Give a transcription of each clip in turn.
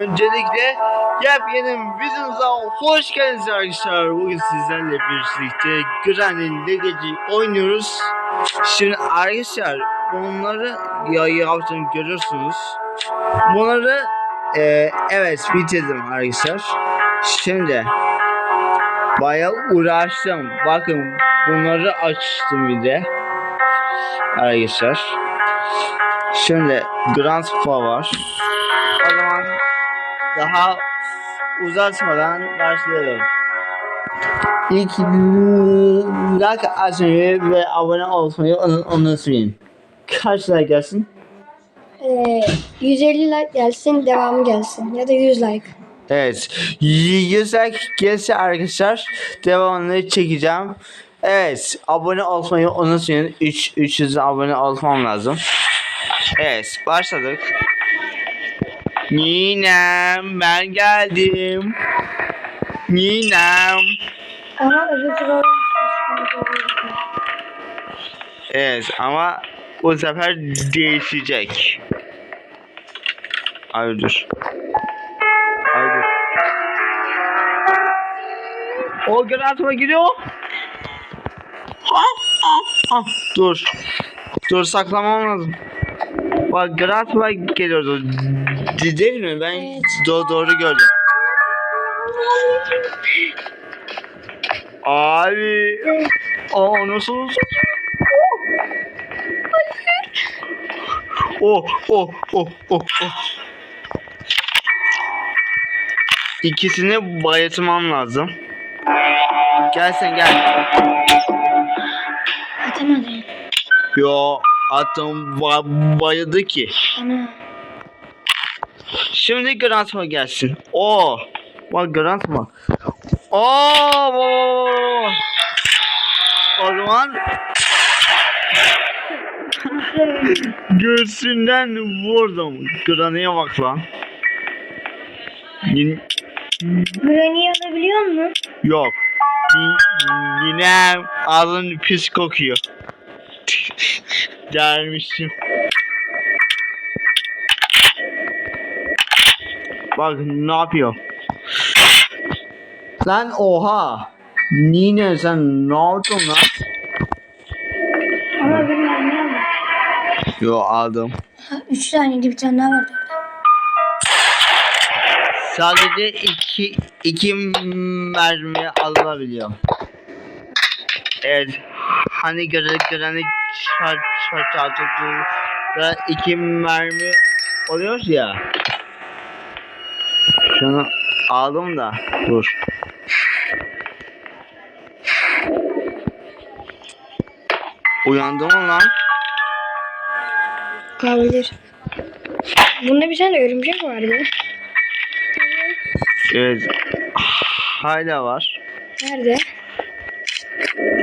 Öncelikle yepyeni videomuza hoş geldiniz arkadaşlar. Bugün sizlerle birlikte Granny Legacy oynuyoruz. Şimdi arkadaşlar bunları ya yaptığını görüyorsunuz. Bunları e, evet bitirdim arkadaşlar. Şimdi bayağı uğraştım. Bakın bunları açtım bir de. Arkadaşlar. Şimdi Grand Fa var. O zaman daha uzatmadan başlayalım. İlk like atmayı ve abone olmayı unutmayın. Kaç like gelsin? Ee, 150 like gelsin, devamı gelsin. Ya da 100 like. Evet. 100 like gelirse arkadaşlar devamını çekeceğim. Evet. Abone olmayı unutmayın. 3 300 abone olmam lazım. Evet. Başladık. Ninem ben geldim. Ninem. Ama öbür türlü Evet ama bu sefer değişecek. Ay dur. Ay dur. O granatıma giriyor. Ha, ha, ha. Dur. Dur saklamam lazım. Bak granatıma geliyordu. Değil mi? Ben Evet. do- doğru gördüm. Abi. Aa nasıl? Oh oh oh oh oh. İkisini bayatmam lazım. Gel sen gel. Atamadın. Yo attım ba- bayıldı ki. Ana. Şimdi Grantma gelsin. Oo. Bak Grantma. Oo. O zaman göğsünden vurdum. Granny'e bak lan. Yin- Granny alabiliyor musun? Yok. Yine ağzın pis kokuyor. Dermişim. Bak ne yapıyor? Lan oha. Nine sen ne yaptın lan? Ama mermi alma. Yo aldım. 3 taneydi bir tane daha vardı. Sadece iki iki mermi alabiliyor. Evet. Hani göre göreni çat iki mermi oluyor ya. Şunu aldım da dur. Uyandı mı lan? Olabilir. Bunda bir tane örümcek vardı. Evet. Hala var. Nerede?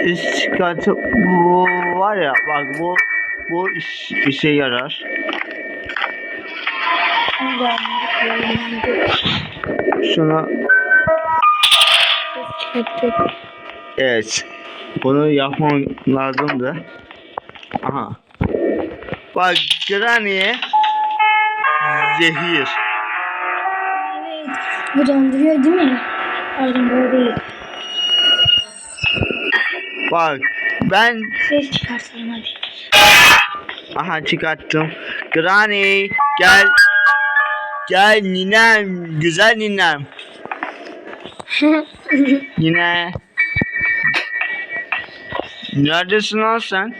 Üst katı bu var ya bak bu bu iş, işe yarar. Nerede? Şuna evet. Bunu yapmam lazımdı. Aha. Bak Granny'e zehir. Evet. Bu donduruyor değil mi? Pardon böyle değil. Bak ben Ses çıkartalım hadi. aha çıkarttım. Granny gel. Gel ninem. Güzel ninem. Yine. Neredesin lan sen?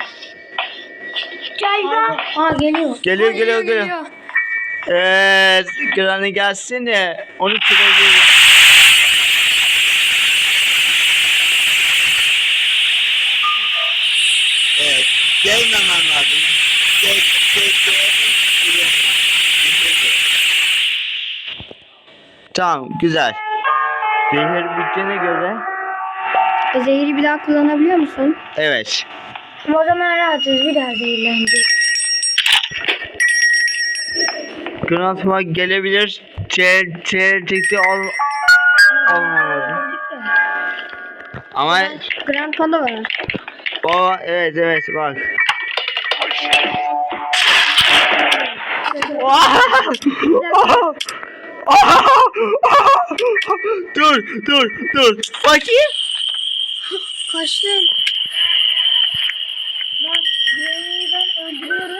Gel bak. Aa geliyor. Geliyor, geliyor, geliyor. Evet, Granny gelsin de onu çıkarabilirim. Evet, gelmemem lazım. Gel, gel, gel. Tamam, güzel. Zehir bittiğine göre, E, zehri bir daha kullanabiliyor musun? evet. Ama o zaman rahatız bir daha zehirlendi. Granatıma gelebilir. Tel, tel, tekte al, almam lazım. Ama Grand Panda var. o, evet, evet, bak. Dur dur dur. Bakayım. Kaçtın. Bak Granny'i ben öldürüyorum.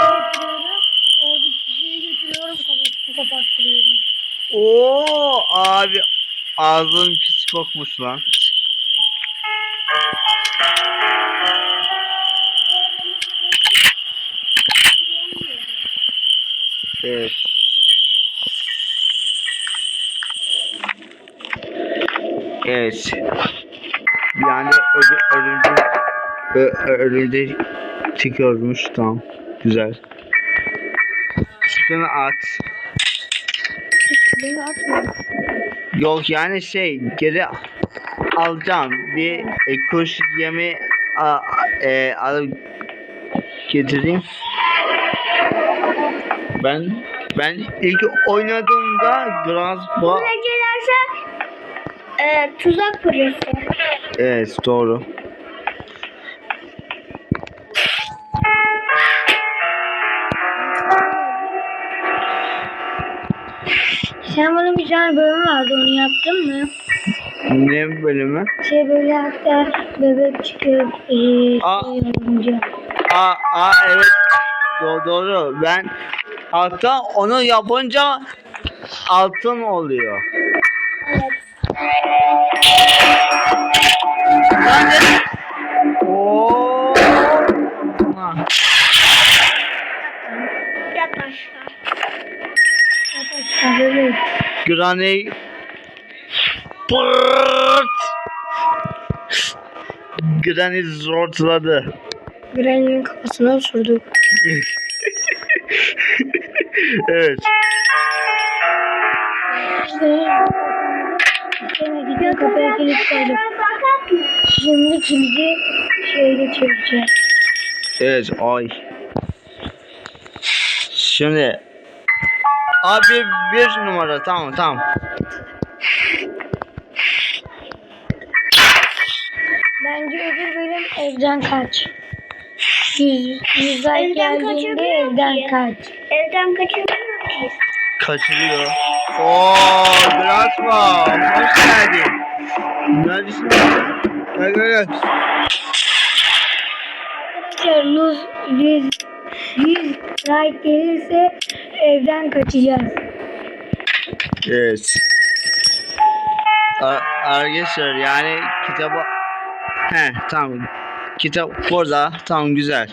Öldürüyorum. Orada kişiyi götürüyorum. Kapattırıyorum. Oo abi ağzın pis kokmuş lan. Evet. Evet. Yani ölü, örümcek ö, ö- örümcek çıkıyormuş tamam. Güzel. Şunu at. Yok yani şey geri alacağım. Bir e, kuş yemi a, e, alıp getireyim. Ben ben ilk oynadığımda Buraya gelirse e, tuzak kuruyorsun. Evet doğru. Sen bana bir tane bölüm vardı onu yaptın mı? Ne bölümü? Şey böyle hatta bebek çıkıyor. E, Aa. şey. Aa, aa evet doğru, doğru. Ben hatta onu yapınca altın oluyor. Granny Pırt. Granny zortladı. Granny'nin kafasına osurduk. evet. Gittim kapıya kilit koydum. Şimdi kilidi şeyle çevireceğiz. Evet ay. Şimdi Abi bir numara tamam tamam. Bence öbür bölüm evden kaç. Yüz, yüz ay Evden geldiğinde evden kaç. Evden ki. Kaçırıyor. Oo, Graspa, hoş geldin. Neredesin? Gel gel gel. Arkadaşlar yüz, yüz, yüz like gelirse evden kaçacağız. Evet. Ar- Arkadaşlar yani kitabı He tamam. Kitap burada tamam güzel.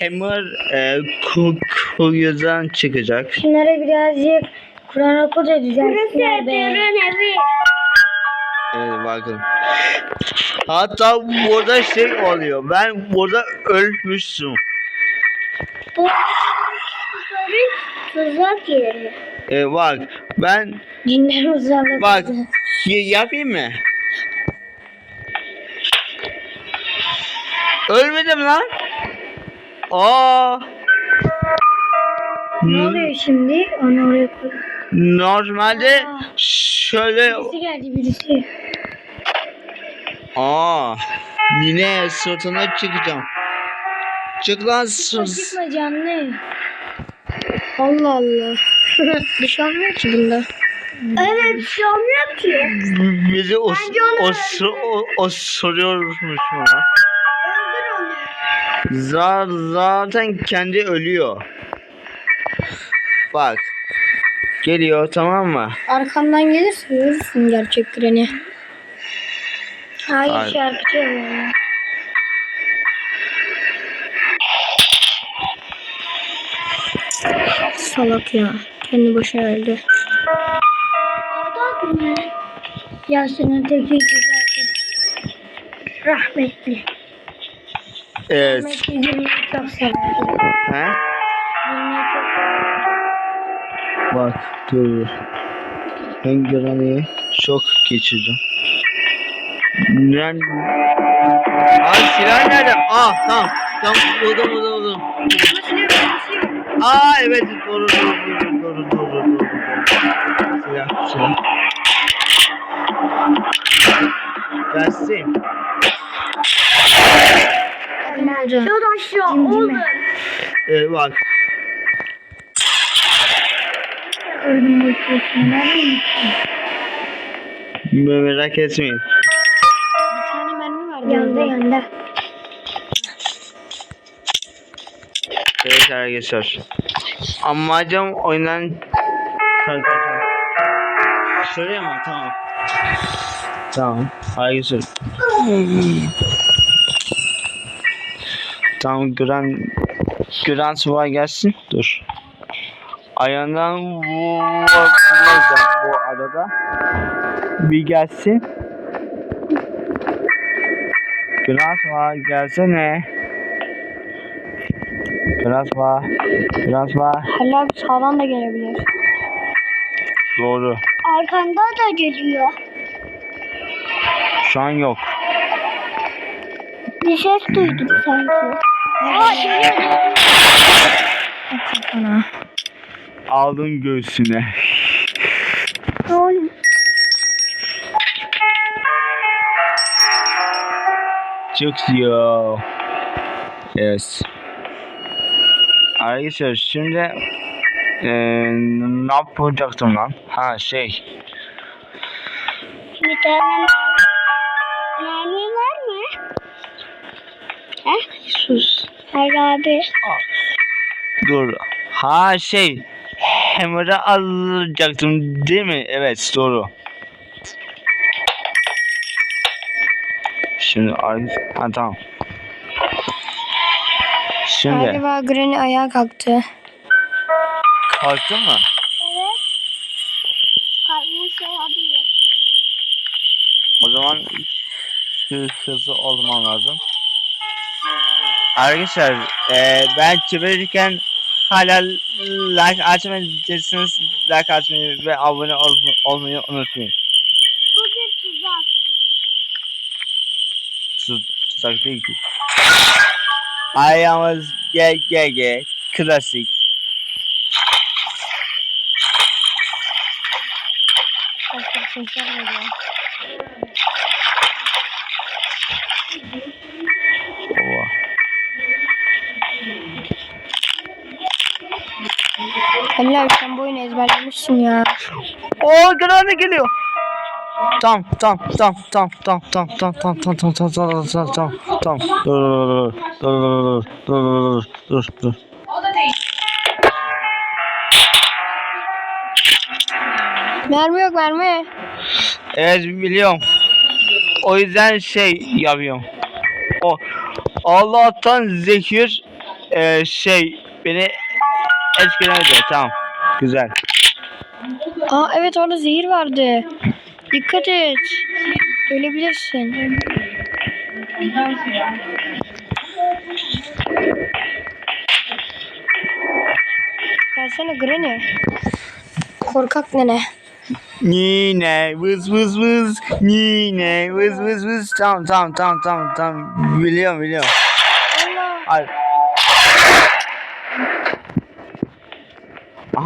Hammer e, Cook Cook'dan çıkacak. Şunlara birazcık Kur'an oku da Burası düzelsinler be. Evi. Evet bakın. Hatta burada şey oluyor. Ben burada ölmüştüm. Bu tuzak yeri. E, bak ben Cinler uzandı. bak y- yapayım mı? Ölmedim lan. Aa. Ne oluyor şimdi? Onu oraya koy. Normalde Aa. şöyle Birisi geldi birisi. aa yine sırtına çıkacağım. Çık lan sırt. Çıkma canlı. Allah Allah. bir şey olmuyor ki bunda. Evet bir şey olmuyor ki. Bizi os Bence onu os o- osuruyormuş bana. Öldür onu. Za- zaten kendi ölüyor. Bak. Geliyor tamam mı? Arkamdan gelirse görürsün gerçek Granny. Hayır Hayır. şarkı çalıyor. Salak ya. Kendi başına öldü. Adam mı? Yaşının teki güzeldi. Rahmetli. Evet. Rahmetli çok severdi. He? Zilmi'yi çok. Bak dur. Ben Granny'e şok geçireceğim. Ben... Aa silah nerede? Aa tamam. Tamam buldum buldum buldum. Aa evet doğru doğru doğru doğru doğru doğru. doğru. Silah silah. Gelsin. Ne olacak? Yat aşağı Cimcime. oğlum. Ee, bak. Öldüm boş boşuna. Nerede? Merak etmeyin. Bir tane mermi vardı. Yanda yanda. Evet arkadaşlar. Amacım oyundan kaçacağım. Şuraya mı? Tamam. Tamam. Arkadaşlar. tamam Gran Gran Suva gelsin. Dur. Ayağından vuracağım bu arada. Bir gelsin. Gran Suva gelsene. Biraz var. Biraz var. Halil abi sağdan da gelebilir. Doğru. Arkanda da geliyor. Şu an yok. Bir ses duydum sanki. Aa geliyor. Kafana. Aldın göğsüne. Oğlum. Çok iyi. Yes. Arkadaşlar şimdi eee ne yapacaktım lan? Ha şey. Bir tane mermi var mı? He? Sus. Hayır abi. Dur. Ha şey. Hammer'ı alacaktım değil mi? Evet doğru. Şimdi. Ha tamam. Şimdi Galiba Granny ayağa kalktı. kalktın mı? Evet. Kalkmış olabilir. O zaman hı- hızlı lazım. Arkadaşlar eee ben çevirirken hala like açmayabilirsiniz. Like açmayı ve abone ol- olmayı unutmayın. Bugün tuzak. Tuz- Tuzak değil ki. Ayağımız GGG klasik. Çok Abi sen bu oyunu ezberlemişsin ya. Oo granny geliyor. Tamam tamam tamam tamam tamam tamam tamam tamam tamam tamam tamam tamam tamam tamam dur dur dur dur dur dur dur Mermi yok mermi. Evet biliyorum. O yüzden şey yapıyorum. O Allah'tan zekir e, şey beni etkilemedi. Tamam. Güzel. Aa evet orada zehir vardı. Dikkat et. Ölebilirsin. Gelsene Granny. Korkak nene. Nine vız vız vız Nine vız vız vız Tamam tamam tamam tamam tamam Biliyorum biliyorum Allah. Ay.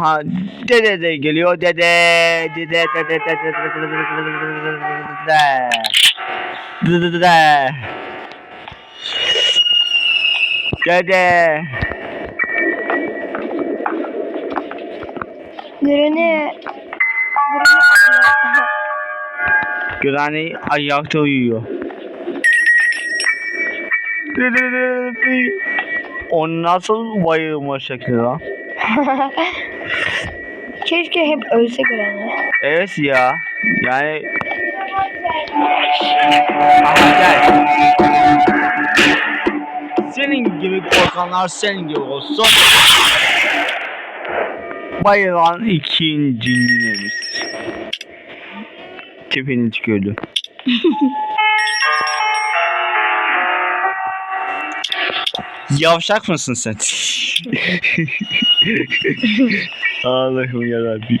Aha dede de geliyor dede dede dede dede dede dede dede dede Granny. Granny. Granny ayakta uyuyor. O nasıl bayılma şekli lan? Keşke hep ölse Granny. Evet ya. Yani Aha gel. Senin gibi korkanlar senin gibi olsun. Bayılan ikinci ninemiz. Tipini tükürdü. Yavşak mısın sen? Allah'ım yarabbim.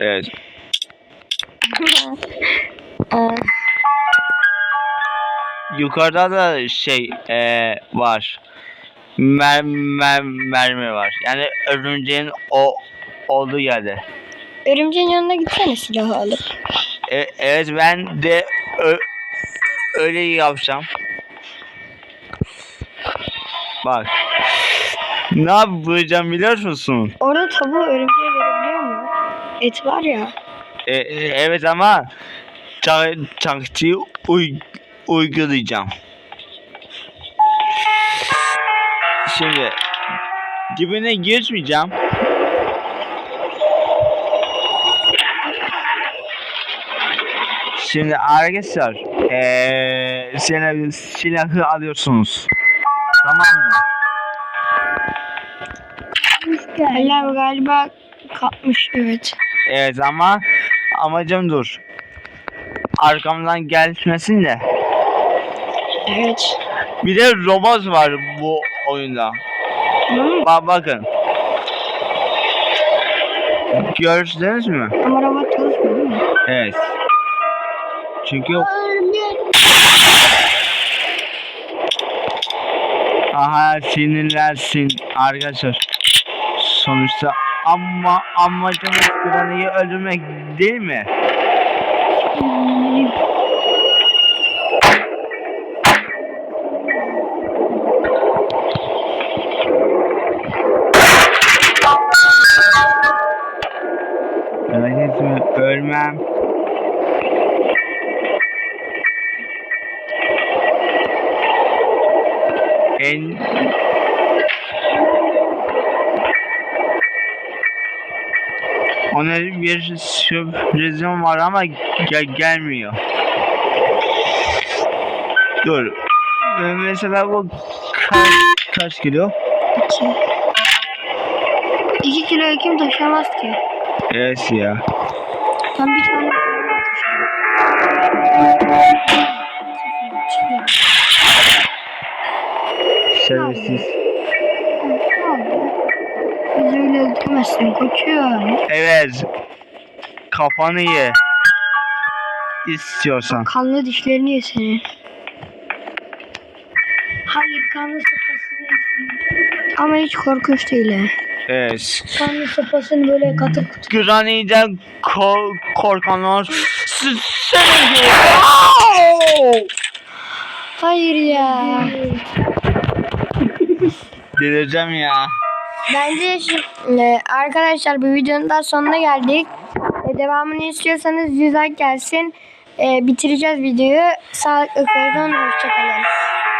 Evet. Yukarıda da şey eee var. Mer, mer, mermi var. Yani örümceğin o olduğu yerde. örümceğin yanına gitsene silahı alıp. E, evet ben de öyle yapacağım. Bak. Ne yapacağım biliyor musun? Orada tavuğu örümceğe verebiliyor et var ya. E, evet ama tak, taktiği uy, uygulayacağım. Şimdi dibine girmeyeceğim. Şimdi arkadaşlar silahı, silahı alıyorsunuz. Tamam mı? Abi galiba kapmış evet. Evet ama amacım dur. Arkamdan gelmesin de. Evet. Bir de robot var bu oyunda. Tamam Bak bakın. Gördünüz mü? Ama robot çalışmıyor değil mi? Evet. Çünkü aha sinirlensin arkadaşlar. Sonuçta ama amacımız Granny'i öldürmek değil mi? Merak ölmem. En Ona bir sürprizim var ama gel gelmiyor. Dur. Ee, Mesela bu kaç, kaç kilo? İki. İki kilo kim taşıyamaz ki? Evet ya. Ben bir tane Şerefsiz. Öldüremezsin koçum. Evet. Kafanı ye. İstiyorsan. Kanlı dişlerini ye senin. Hayır kanlı sopasını yesin. Ama hiç korkunç değil ha. Evet. Kanlı sopasını böyle katır kutur. Granny'den ko korkanlar s- senin gibi. Au! Hayır ya. Delireceğim ya. Bence şimdi e, arkadaşlar bu videonun da sonuna geldik. E, devamını istiyorsanız 100 like gelsin. E, bitireceğiz videoyu. Sağlıklı kalın. Hoşçakalın.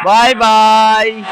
Bye bye.